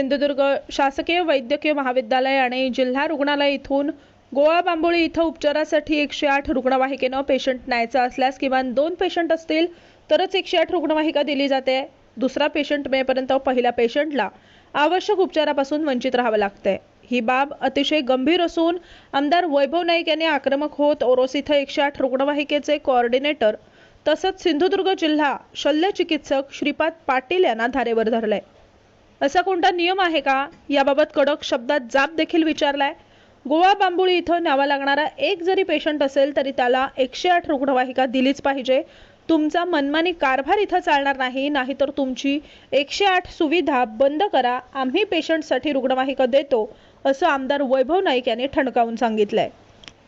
सिंधुदुर्ग शासकीय वैद्यकीय महाविद्यालय आणि जिल्हा रुग्णालय इथून गोळा बांबोळी इथं उपचारासाठी एकशे आठ रुग्णवाहिकेनं पेशंट न्यायचा असल्यास किमान दोन पेशंट असतील तरच एकशे आठ रुग्णवाहिका दिली जाते. दुसरा पेशंट मेपर्यंत पहिल्या पेशंटला आवश्यक उपचारापासून वंचित राहावं लागतंय. ही बाब अतिशय गंभीर असून आमदार वैभव नाईक यांनी आक्रमक होत ओरोस इथं एकशे आठ रुग्णवाहिकेचे कोऑर्डिनेटर तसंच सिंधुदुर्ग जिल्हा शल्य चिकित्सक श्रीपाद पाटील यांना धारेवर धरलंय. असा कोणता नियम आहे का? याबाबत कडक शब्दात जाब देखील विचारलाय. गोवा बांबुळी इथं न्यावा लागणारा एक जरी पेशंट असेल तरी त्याला एकशे आठ रुग्णवाहिका दिलीच पाहिजे. तुमचा मनमानी कारभार इथं चालणार नाही नाहीतर तुमची एकशे आठ सुविधा बंद करा. आम्ही पेशंटसाठी रुग्णवाहिका देतो असं आमदार वैभव नाईक यांनी ठणकावून सांगितलंय.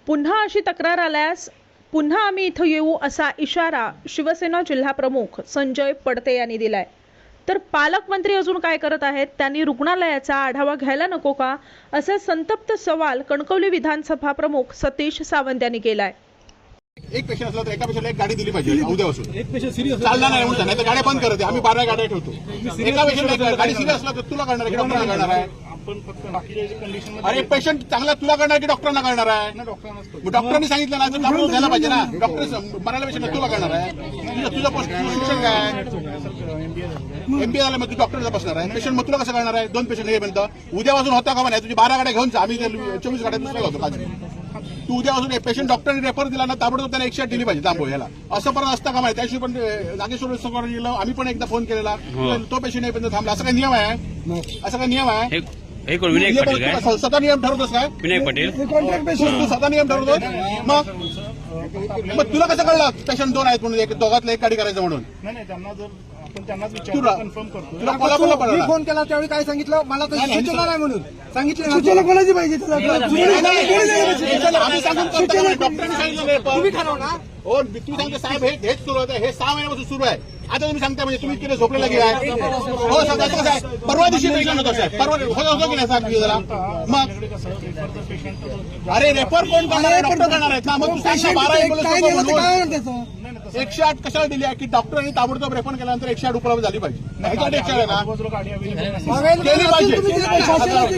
पुन्हा अशी तक्रार आल्यास पुन्हा आम्ही इथं येऊ असा इशारा शिवसेना जिल्हाप्रमुख संजय पडते यांनी दिलाय. तर पालकमंत्री अजून काय करत आहेत? त्यांनी रुग्णालयाचा आढावा घ्यायला नको का? असा संतप्त सवाल कणकवली विधानसभा प्रमुख सतीश सावंत यांनी केलाय. एक पेशंट असला तर एका पेशंटला एक गाडी दिली पाहिजे उद्यापासून एक पेशंट सिरियस चालणार नाही म्हणून नाही तर गाड्या बंद करते आम्ही बारा गाड्या ठेवतो. एका पेशंट गाडी सिरियस असला तर तुला करणार आहे की डॉक्टरला करणार आहे? आपण फक्त बाकीच्या कंडिशन अरे पेशंट चांगला तुला करणार की डॉक्टरना करणार आहे? डॉक्टरांना डॉक्टरांनी सांगितलं ना तर घ्यायला पाहिजे ना. डॉक्टर मरायला पेशंट तुला करणार आहे? तुझं तुझं शिक्षण काय एमबीए झालं मग तू डॉक्टरचा बसणार आहे? पेशंट मग तुला कसं करणार आहे? दोन पेशंट हे म्हणतं उद्यापासून होता का नाही तुझी बारा गाड्या घेऊन जा आम्ही चोवीस गाड्या दुसऱ्या होतो पाच तू उद्यापासून पेशंट डॉक्टरने रेफर दिला ना ताबडतोब त्याला एकशे दिली पाहिजे तांबो याला असं परत असतं का माहिती त्याशिवाय पण नागेश्वर सरकार गेलं आम्ही पण एकदा फोन केलेला. तो पेशंट येईपर्यंत थांबला. असं काही नियम आहे? असं काही नियम आहे? हे हे काय? स्वतः नियम ठरवतोस काय? विनायक पाटील. तू स्वतः नियम ठरवतो मग? मग तुला कसं कळलं? पेशंट दोन आहेत म्हणून एक दोघातलं एक गाडी करायचं म्हणून. आपण त्यांनाच कन्फर्म करतो. मी फोन केला त्यावेळी काय सांगितलं? मला तर सूचना नाही म्हणून. सांगितलं सूचना कोणाची पाहिजे तुला? आम्ही सांगून करतो ना, डॉक्टरांनी सांगितलं. तुम्ही हो तू सांगते साहेब हे हेच सुरू होतं. हे सहा महिन्यापासून सुरू आहे. आता तुम्ही सांगता म्हणजे तुम्ही किती झोपलेला काय हो सांगा कसं आहे? परवा दिवशी पेशंट होता साहेब. परवा होतं की नाही साहेब जरा? मग अरे रेफर कोण करणार आहे? डॉक्टर करणार आहेत ना. मग तू सांग ना, बारा एकोणीस गेलं एकशे आठ कशाला दिली आहे? की डॉक्टरांनी ताबडतोब रेफर केल्यानंतर एकशे आठ उपलब्ध झाली पाहिजे. एकशे आठ ना?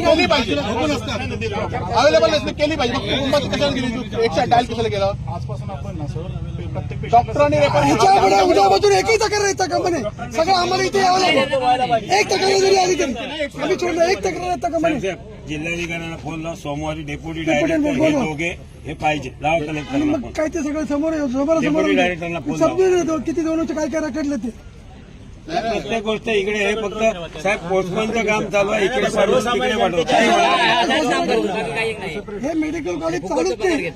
केली पाहिजे. केली अवेलेबल नसते केली पाहिजे. मग कुटुंबात कशाला गेली तू एकशे आठ डायल कशाला केलं? आजपासून आपण ना सर प्रत्येक patient डॉक्टरांनी उद्यापासून एकही तक्रार येतं का म्हणे सगळं आम्हाला इथे यावं लागेल. एक तक्रार जरी आली तरी. आम्ही सोडलं एक तक्रार येतं का म्हणे जिल्हाधिकाऱ्यांना फोन सोमवारी डेप्युटी डायरेक्टर. दोघे हे पाहिजे. लाव आणि कलेक्टरला मग फोन काय ते सगळं समोर समोर डेप्युटी डायरेक्टरला फोन लाव. समजून येतो किती दोनचे काय काय रखडले ते. प्रत्येक गोष्ट इकडे हे फक्त साहेब पोस्टमनचं काम चालू आहे. इकडे सर्व तिकडे हे मेडिकल कॉलेज चालूच नाही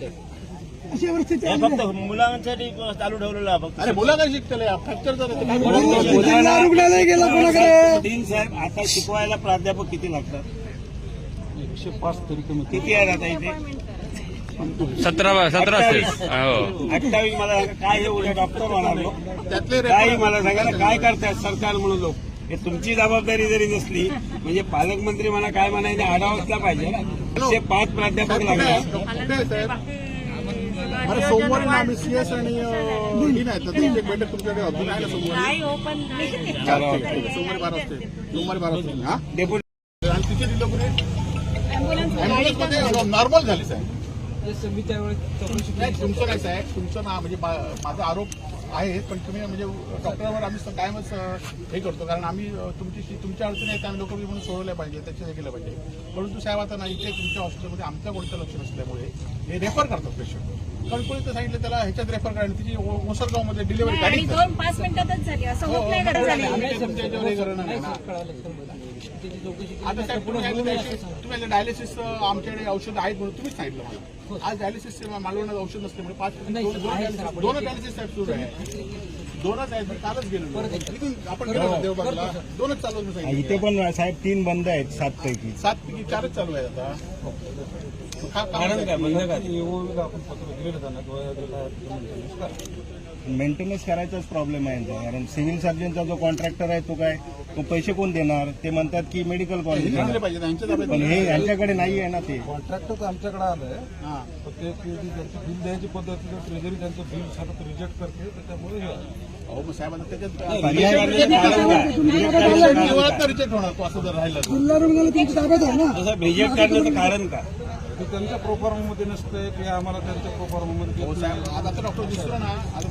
अशी परिस्थिती आली आहे. मुलांसाठी चालू ठेवलेलं आहे फक्त. अरे मुलं काय शिकतले फ्रॅक्चर जिल्हा रुग्णालय गेला कोणाकडे? तीन साहेब आता शिकवायला प्राध्यापक किती लागतात? एकशे पाच तरी किती आहेत आता इथे? सतरा सतरा असतील हो. अठ्ठावीस मला सांगा, काय हे उद्या डॉक्टर म्हणालो. त्यातले काही मला सांगायला काय करतायत सरकार म्हणून लोक? हे तुमची जबाबदारी जरी नसली म्हणजे पालकमंत्री म्हणा काय म्हणायचे आढावा असला पाहिजे एकशे पाच प्राध्यापक अरे सोमवारी ना आम्ही सीएस आणि डीन आहेत ना त्यांची एक बैठक तुमच्याकडे होती. नाही ना सोमवारी. नाही हो पण चालतंय. सोमवारी बारा वाजता. सोमवारी बारा वाजता. हा? डेप्युटी आणि तिथे डिलिव्हरी अँब्युलन्समध्ये नॉर्मल झाली साहेब. नाही तुमचं नाही साहेब. तुमचं ना म्हणजे बा- माझा आरोप आहे पण तुम्ही म्हणजे डॉक्टरांवर आम्ही कायमच हे करतो. कारण आम्ही तुमची तुमच्या अडचणी आहेत आम्ही लोक म्हणून सोडवल्या पाहिजे त्याचे हे केलं पाहिजे. परंतु साहेब आता नाही इथे तुमच्या हॉस्पिटलमध्ये आमचं कोणतं लक्ष नसल्यामुळे हे रेफर करतात पेशंट कणकोळी तर सांगितलं त्याला ह्याच्यात रेफर करायला तिची ओसरगावमध्ये डिलिव्हरी आणि गाडी दोन पाच मिनिटातच झाली. असं हो, होत नाही हे करणार नाही ना. आता साहेब पुढे तुम्ही डायलिसिस आमच्याकडे औषध आहेत म्हणून तुम्हीच सांगितलं मला. आज डायलिसिस मालवण्यात औषध नसल्यामुळे पाच दोन- दोनच डायलिसिस साहेब सुरू आहे दोनच आहेत मी कालच गेलो आपण देवबागला दोनच चालू इथे पण साहेब तीन बंद आहेत सात पैकी सात पैकी चारच चालू आहेत आता? मेंटेनन्स करायचाच प्रॉब्लेम आहे यांचा. कारण सिव्हिल सर्जनचा जो कॉन्ट्रॅक्टर आहे तो काय? तो पैसे कोण देणार? ते म्हणतात की मेडिकल कॉलेज पण हे यांच्याकडे नाही आहे ना ते. कॉन्ट्रॅक्टर आमच्याकडे आलंय. हा. तर ते बिल द्यायची पद्धती ट्रेजरी त्यांचं बिल सतत रिजेक्ट करते त्याच्यामुळे हे रिजेक्ट होणार तो असं जर राहिलं रिजेक्ट करण्याचं कारण काय? ते त्यांच्या प्रोफॉर्ममध्ये नसते की आम्हाला त्यांच्या प्रोफॉर्ममध्ये हो साहेब. आता डॉक्टर दिसतो ना. आता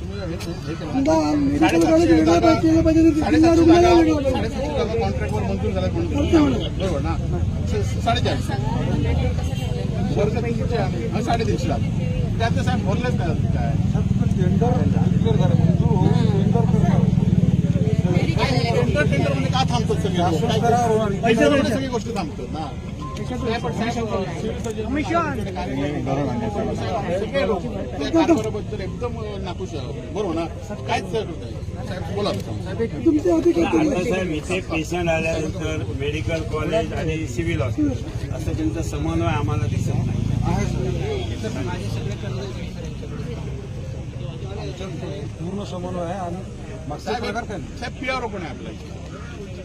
तुम्ही हे- हे- हे केलं. साडेसातशे जागा साडेसातशे जागा कॉन्ट्रॅक्टवर मंजूर झाल्या म्हणून बरोबर ना. स- साडेचारशे. वर्ग तीनशे आहे. हा, साडेतीनशे झाले त्यात ते साहेब भरलेच नाही अजून काय. टेंडर डिक्लेअर झालं मंजूर होऊन टेंडर करणार टेंडर टेंडर म्हणजे का थांबतात सगळे करार होणार. गोष्टी थांबतात ना. पण एकदम नाखुश आहे. बरोबर ना. साहेब बोला तुमचे अधिकारी आता साहेब इथे पेशंट आल्यानंतर मेडिकल कॉलेज आणि सिव्हिल हॉस्पिटल असं त्यांचा समन्वय आम्हाला दिसत नाही पूर्ण समन्वय आहे आणि साहेब प्रकार काय पियावर कोण आहे आपल्या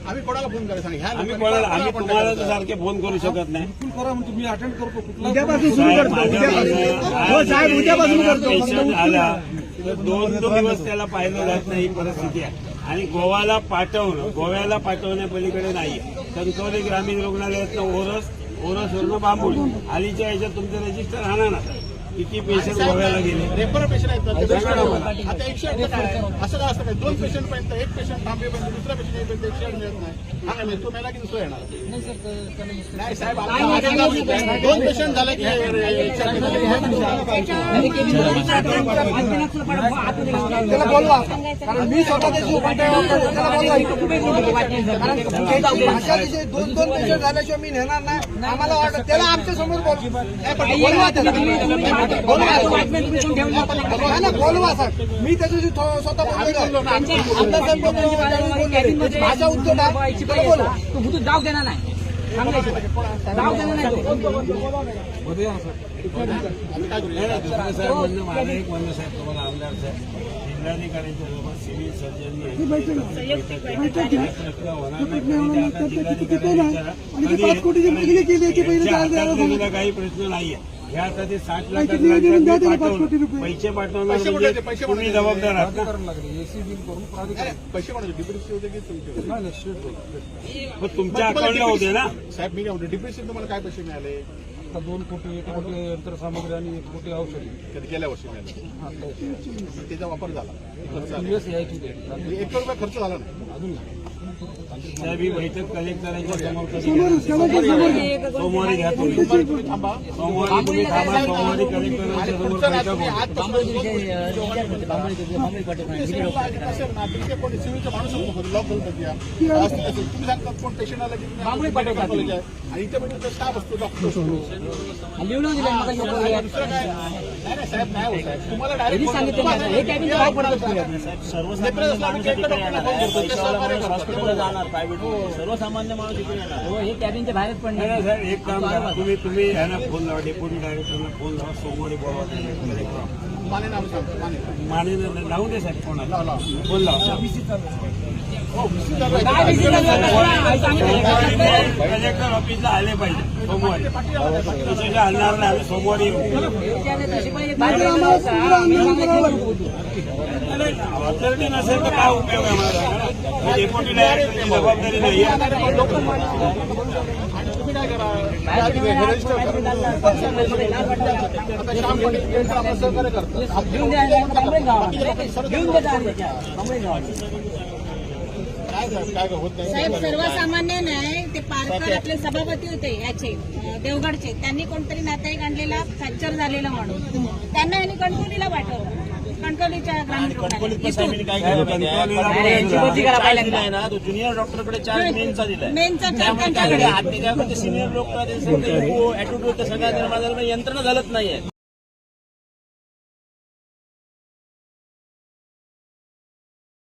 आम्ही कोणाला फोन करायला सांगा ह्या आम्ही कोणाला तुम्हाला तर सारखे फोन करू शकत नाही. बिलकुल करा म्हणजे मी अटेंड करतो कुठला साहेब, माझं कसं आहे, पेशंट आला तर दोन दोन दिवस त्याला पाहिलं जात नाही ही परिस्थिती आहे. आणि गोवाला पाठवणं गोव्याला पाठवण्यापलीकडे नाही कणकवली ग्रामीण रुग्णालयातनं ओरस ओरसवरनं बांबोळी आलीच्या ह्याच्यात तुमचं रजिस्टर राहणार ना किती पेशंट गोव्याला गेले रेफर पेशंट आहेत. आता एकशे आठ काय आहे? असं काय दोन पेशंट पर्यंत एक पेशंट थांबेपर्यंत दुसरा पेशंट येईपर्यंत एकशे आठ मिळत नाही हा नाही तो मेला की दुसरा येणार नाही साहेब. दोन पेशंट झाले की. त्याला बोलवा कारण मी स्वतः त्याची दोन दोन पेशंट झाल्याशिवाय मी नेणार नाही आम्हाला वाटत त्याला आमच्यासमोर बोलवा बोलवा त्याला बोलवा सर मी त्याच्याशी स्वतः बोललो बोलवा तो जाऊ देणार नाही जिल्हाधिकाऱ्यांच्या सोबत सिव्हिल सर्जननी काही प्रश्न नाहीये ते साठ लाख. पैसे पाठवणार पैसे? पैसे तुम्ही? जबाबदार आहात ना पैसे कोणाचे डिप्रेशन होते की तुमचे मग तुमच्या अकाउंटला होते ना साहेब मी काय म्हणतो डिप्रेशन तुम्हाला काय पैसे मिळाले आता दोन कोटी एक कोटी यंत्रसामग्री आणि एक कोटी औषधी कधी गेल्या वर्षी मिळाले त्याचा वापर झाला खर्च आला. दिवस यायची ते. एक रुपया खर्च झाला नाही अजून नाही. साहेब ही बैठक कलेक्टरांच्या समोर कधी समोर घ्या? समोर समोर सोमवारी घ्या तुम्ही सोमवारी तुम्ही थांबा सोमवारी तुम्ही थांबा सोमवारी आणि कलेक्टरांच्या समोर पुढचं ना बैठक तुम्ही होईल. आजपासून दोन गोष्टी सिव्हिलला आधी कसं ना, तुमचे कोणी सिव्हिलचा माणूस असतो घरी, लॉक घालून टाकूया. असतील असेल. तुम्ही सांगतात कोण पेशंट आला की तुम्ही कॉलेज आहे. आणि इथे म्हणजे स्टाफ असतो डॉक्टर असतो लिहून दिलं मग आणि दुसरं काय नाही नाही साहेब नाही हो साहेब तुम्हाला डायरेक्ट सांगितलं नाही. हे कॅबिनचं भाग पडत हॉस्पिटलला जाणार प्रायव्हेट सर्वसामान्य माणूस इकडे येणार. हो हे कॅबिनच्या बाहेरच नाही, पडणार. नाही, साहेब एक काम करा. तुम्ही तुम्ही ह्यांना फोन लावा डेप्युटी डायरेक्टरला फोन लावा सोमवारी बोलवा त्यांना. माने नाव सांगतो माने. माने लावून दे साहेब फोन लाव. फोन लावा. हो. कलेक्टर ऑफिसला आले पाहिजे. सोमवारी. तसे काय हलणार नाही आम्ही सोमवारी येऊ. ऑथॉरिटी नसेल तर काय उपयोग आहे मला डेप्युटी डायरेक्टरची जबाबदारी नाही. घेऊन द्या घेऊन द्या काय झालं? काय होत नाही साहेब सर्वसामान्य नाही ते पारकर आपले सभापती होते याचे देवगडचे. त्यांनी कोणतरी नातेवाईक आणलेला फ्रॅक्चर झालेला माणूस त्यांना यांनी कणकवलीला पाठवलं. कणकवलीच्या ग्रामीण रुग्णालयात. तो ज्युनियर डॉक्टरकडे चार्ज मेनचा दिलाय. मेनचा चार्ज त्यामुळे काय त्यांच्याकडे. झालं, हात त्याच्यामध्ये सिनियर ऍटिट्यूड सगळ्या निर्माण यंत्रणा झालंच नाहीये.